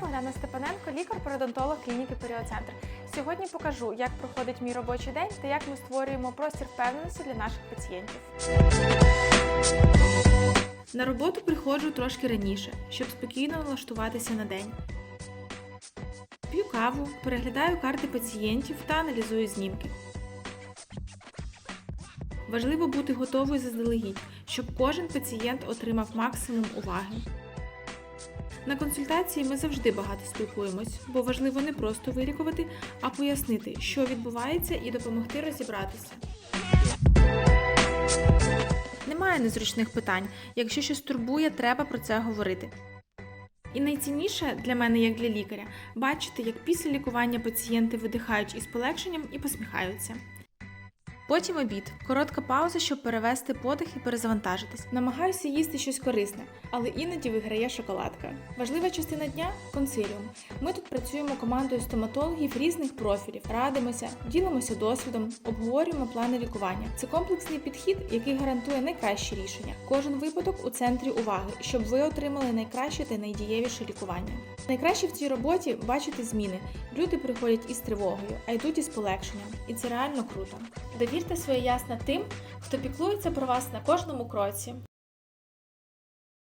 Богдана Степаненко, лікар-пародонтолог клініки Періоцентр. Сьогодні покажу, як проходить мій робочий день та як ми створюємо простір впевненості для наших пацієнтів. На роботу приходжу трошки раніше, щоб спокійно налаштуватися на день. П'ю каву, переглядаю карти пацієнтів та аналізую знімки. Важливо бути готовою заздалегідь, щоб кожен пацієнт отримав максимум уваги. На консультації ми завжди багато спілкуємось, бо важливо не просто вилікувати, а пояснити, що відбувається, і допомогти розібратися. Немає незручних питань. Якщо щось турбує, треба про це говорити. І найцінніше для мене, як для лікаря, бачити, як після лікування пацієнти видихають із полегшенням і посміхаються. Потім обід, коротка пауза, щоб перевести подих і перезавантажитись. Намагаюся їсти щось корисне, але іноді виграє шоколадка. Важлива частина дня консиліум. Ми тут працюємо командою стоматологів різних профілів, радимося, ділимося досвідом, обговорюємо плани лікування. Це комплексний підхід, який гарантує найкращі рішення. Кожен випадок у центрі уваги, щоб ви отримали найкраще та найдієвіше лікування. Найкраще в цій роботі бачити зміни. Люди приходять із тривогою, а йдуть із полегшенням, і це реально круто. Довірте своє ясна тим, хто піклується про вас на кожному кроці.